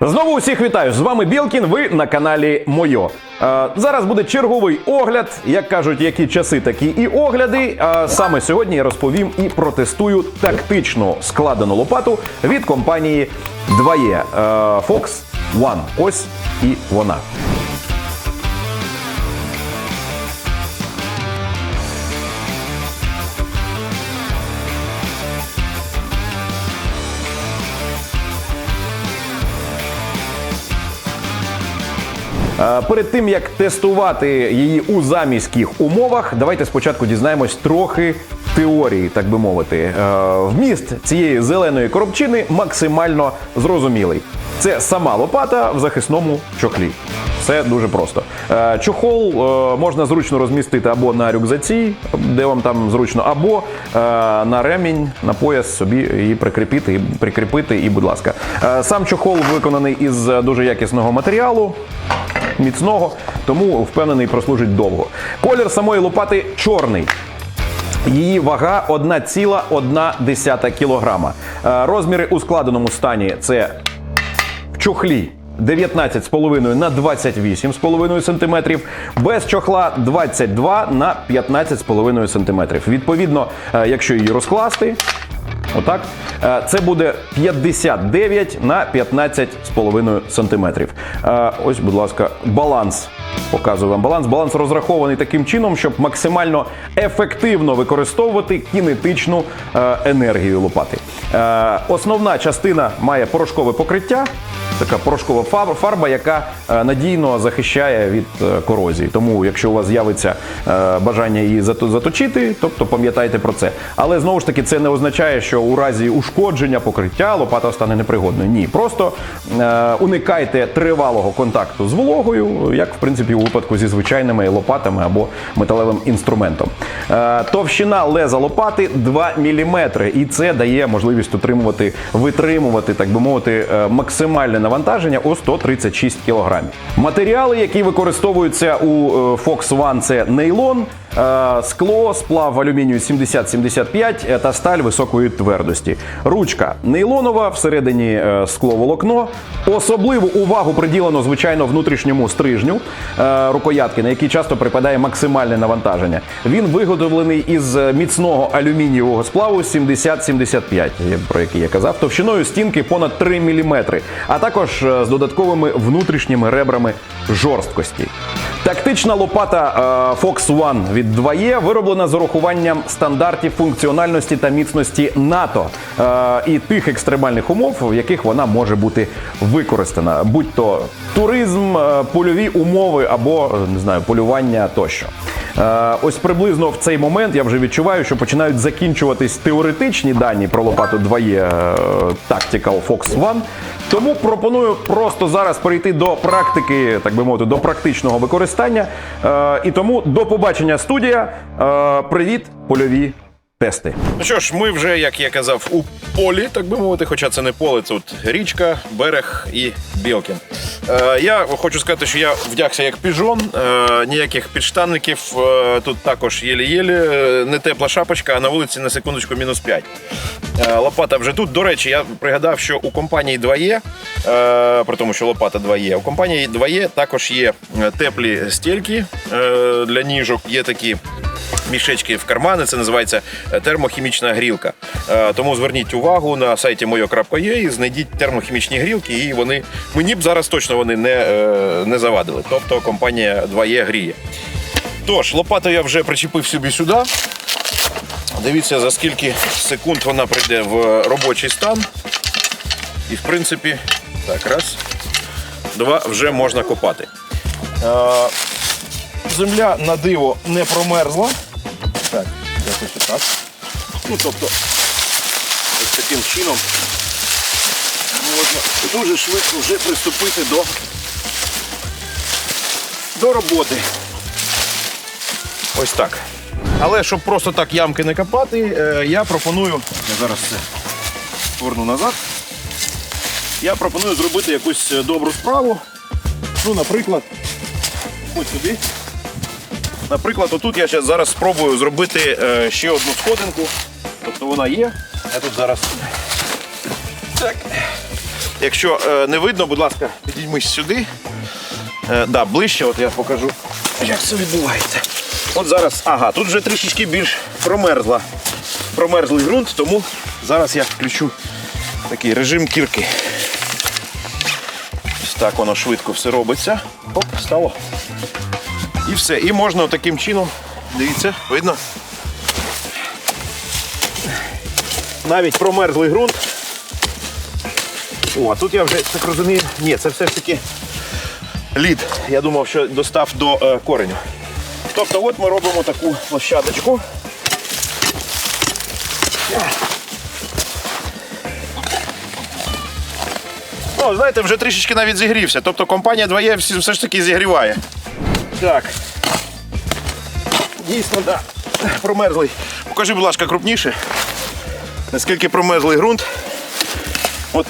Знову усіх вітаю! З вами Білкін. Ви на каналі Мойо. Е, зараз буде черговий огляд. Як кажуть, які часи, такі і огляди. А саме сьогодні я розповім і протестую тактично складену лопату від компанії 2E е, Fox One. Ось і вона. Перед тим як тестувати її у заміських умовах, давайте спочатку дізнаємось трохи теорії, так би мовити. Е, Вміст цієї зеленої коробчини максимально зрозумілий. Це сама лопата в захисному чохлі. Все дуже просто. Е, Чохол е, можна зручно розмістити або на рюкзаці, де вам там зручно, або е, на ремінь, на пояс собі і прикріпити, прикріпити, і будь ласка. Е, Сам чохол виконаний із дуже якісного матеріалу міцного, тому впевнений прослужить довго. Колір самої лопати чорний. Її вага 1,1 кілограма. Е, Розміри у складеному стані це в чохлі 19,5 на 28,5 см, без чохла 22 на 15,5 см. Відповідно, е, якщо її розкласти, Отак. Е, Це буде 59 на 15,5 сантиметрів. Е, Ось, будь ласка, баланс. Показую вам баланс. Баланс розрахований таким чином, щоб максимально ефективно використовувати кінетичну е, енергію лопати. Основна частина має порошкове покриття. Така порошкова фар- фарба, яка е, надійно захищає від е, корозії. Тому, якщо у вас з'явиться е, бажання її заточити, тобто пам'ятайте про це. Але знову ж таки, це не означає, що у разі ушкодження покриття лопата стане непригодною. Ні, просто уникайте тривалого контакту з вологою, як в принципі у випадку зі звичайними лопатами або металевим інструментом. Товщина леза лопати 2 мм, і це дає можливість утримувати, витримувати, так би мовити, е, максимальне навантаження у 136 кг. Матеріали, які використовуються у е, Fox One, це нейлон, скло, сплав алюмінію 70-75 е, та сталь високої твердості. Ручка нейлонова, всередині е, скловолокно. Особливу увагу приділено, звичайно, внутрішньому стрижню е, рукоятки, на який часто припадає максимальне навантаження. Він виготовлений із е, міцного алюмінієвого сплаву 70-75, є- про який я казав, товщиною стінки понад 3 мм, а також е, з додатковими внутрішніми ребрами жорсткості. Тактична лопата е, Fox One від 2E вироблена з урахуванням стандартів функціональності та міцності НАТО е, і тих екстремальних умов, в яких вона може бути використана, будь то туризм, е, польові умови або не знаю, полювання тощо. Е, Ось приблизно в цей момент я вже відчуваю, що починають закінчуватись теоретичні дані про лопату 2E е, Tactical Fox One. Тому пропоную просто зараз перейти до практики, так би мовити, до практичного використання. Е, І тому до побачення студія. Е, Привіт, польові тести. Ну що ж, ми вже, як я казав, у полі, так би мовити, хоча це не поле, це от річка, берег і Білкін. Е, я хочу сказати, що я вдягся як піжон, е, ніяких підштанників, е, тут також єлі-єлі, е, не тепла шапочка, а на вулиці на секундочку мінус 5. Е, лопата вже тут. До речі, я пригадав, що у компанії 2Е, е, при тому, що лопата 2Е, у компанії 2Е також є е, теплі стільки е, для ніжок, є такі мішечки в кармани. Це називається е, термохімічна грілка. Е, Тому зверніть увагу на сайті moyo.ua і знайдіть термохімічні грілки, і вони мені б зараз точно вони не, е, не завадили. Тобто компанія 2E гріє. Тож, лопату я вже причепив собі сюди. Дивіться, за скільки секунд вона прийде в робочий стан. І в принципі, так, раз, два, вже можна копати. Земля на диво не промерзла. Так, якось так. Ну, тобто, ось таким чином можна дуже швидко вже приступити до, до роботи. Ось так. Але щоб просто так ямки не копати, е, я пропоную. Я зараз це поверну назад. Я пропоную зробити якусь е, добру справу. Ну, наприклад, ось сюди. Наприклад, отут я зараз спробую зробити е, ще одну сходинку. Тобто вона є. Я тут зараз. Так. Якщо е, не видно, будь ласка, підіймись сюди. Е, да, ближче, от я покажу, як це відбувається. От зараз, ага, тут вже трішечки більш промерзла. Промерзлий ґрунт, тому зараз я включу такий режим кірки. Ось так воно швидко все робиться. Оп, стало. І все. І можна таким чином, дивіться, видно. Навіть промерзлий ґрунт. О, а тут я вже так розумію. Ні, це все ж таки лід. Я думав, що достав до е, кореню. Тобто, от ми робимо таку площадочку. Ну, знаєте, вже трішечки навіть зігрівся. Тобто компанія 2Е все ж таки зігріває. Так. Дійсно, так. Да. Промерзлий. Покажи, будь ласка, крупніше. Наскільки промерзлий ґрунт. От.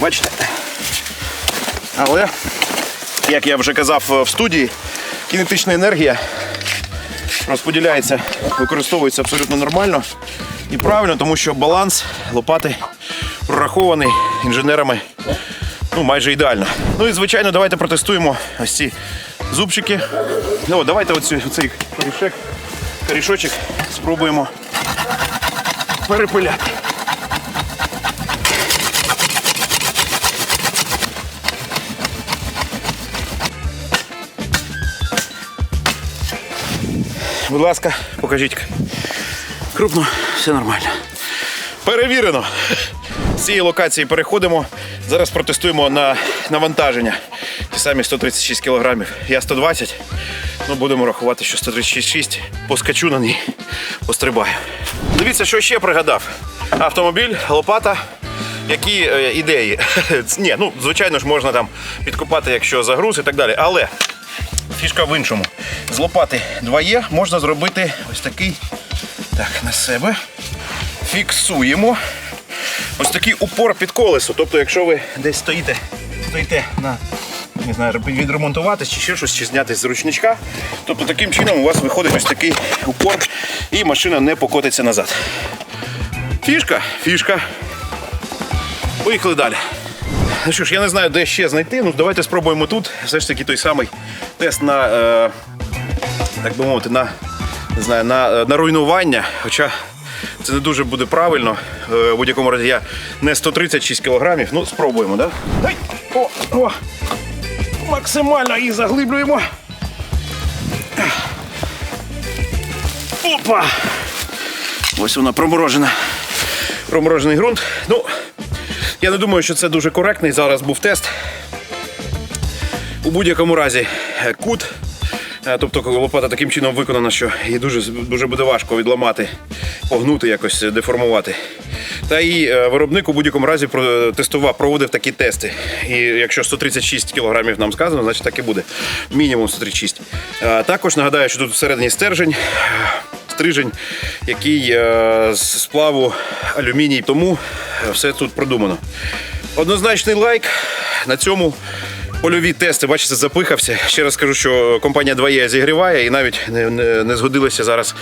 Бачите? Але, як я вже казав е, в студії, кінетична енергія розподіляється, використовується абсолютно нормально і правильно, тому що баланс лопати прорахований інженерами ну, майже ідеально. Ну і звичайно, давайте протестуємо ось ці зубчики. Ну, давайте оцю, оцей корішек, корішочок спробуємо перепиляти. Будь ласка, покажіть. Крупно, все нормально. Перевірено. З цієї локації переходимо. Зараз протестуємо на навантаження. Ті самі 136 кілограмів. Я 120. Ну, будемо рахувати, що 136 поскачу на ній, пострибаю. Дивіться, що ще пригадав. Автомобіль, лопата. Які е, ідеї? Ні, ну, звичайно ж, можна там підкопати, якщо загруз і так далі. Але фішка в іншому. З лопати 2Е можна зробити ось такий. Так, на себе. Фіксуємо. Ось такий упор під колесо. Тобто, якщо ви десь стоїте, стоїте на не знаю, відремонтуватись чи ще щось, чи знятись з ручничка. Тобто таким чином у вас виходить ось такий упор і машина не покотиться назад. Фішка, фішка. Поїхали далі. Ну що ж, я не знаю, де ще знайти. Ну, давайте спробуємо тут. Все ж таки той самий тест на, е, так би мовити, на, не знаю, на, на руйнування. Хоча це не дуже буде правильно. Е, в будь-якому разі я не 136 кілограмів. Ну, спробуємо, так? Да? О, о! Максимально їх заглиблюємо. Опа! Ось вона проморожена. Проморожений ґрунт. Ну, я не думаю, що це дуже коректний. Зараз був тест. У будь-якому разі е, кут. Е, Тобто коли лопата таким чином виконана, що її дуже, дуже буде важко відламати, погнути, якось деформувати. Та і е, виробник у будь-якому разі тестував, проводив такі тести. І якщо 136 кілограмів нам сказано, значить так і буде. Мінімум 136. Е, Також нагадаю, що тут всередині стержень, стрижень, який е, з сплаву алюміній. Тому е, все тут продумано. Однозначний лайк. На цьому польові тести, бачите, запихався. Ще раз скажу, що компанія 2Е зігріває і навіть не, не, не згодилися зараз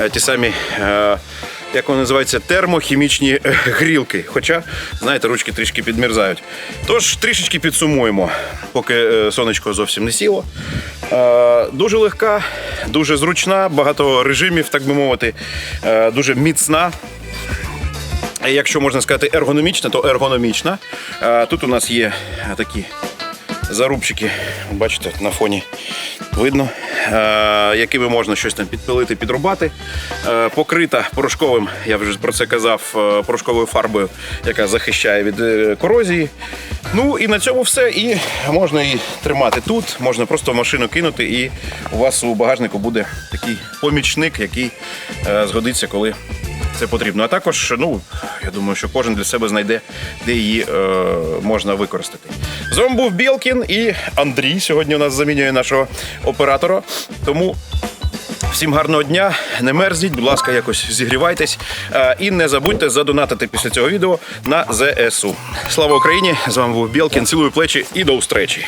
е, ті самі. е, Як вони називаються, термохімічні е, грілки. Хоча, знаєте, ручки трішки підмерзають. Тож трішечки підсумуємо, поки е, сонечко зовсім не сіло. Дуже легка, дуже зручна, багато режимів, так би мовити, дуже міцна. Якщо можна сказати ергономічна, то ергономічна. Тут у нас є такі зарубчики, бачите, на фоні видно, е, якими можна щось там підпилити, підрубати. Е, Покрита порошковим, я вже про це казав, е, порошковою фарбою, яка захищає від корозії. Ну і на цьому все. І можна її тримати тут, можна просто в машину кинути, і у вас у багажнику буде такий помічник, який згодиться, коли це потрібно. А також, ну я думаю, що кожен для себе знайде, де її е, можна використати. З вами був Білкін і Андрій. Сьогодні у нас замінює нашого оператора. Тому. Всім гарного дня, не мерзніть, будь ласка, якось зігрівайтесь. Е, І не забудьте задонатити після цього відео на ЗСУ. Слава Україні! З вами був Білкін. Цілую плечі і до встречі.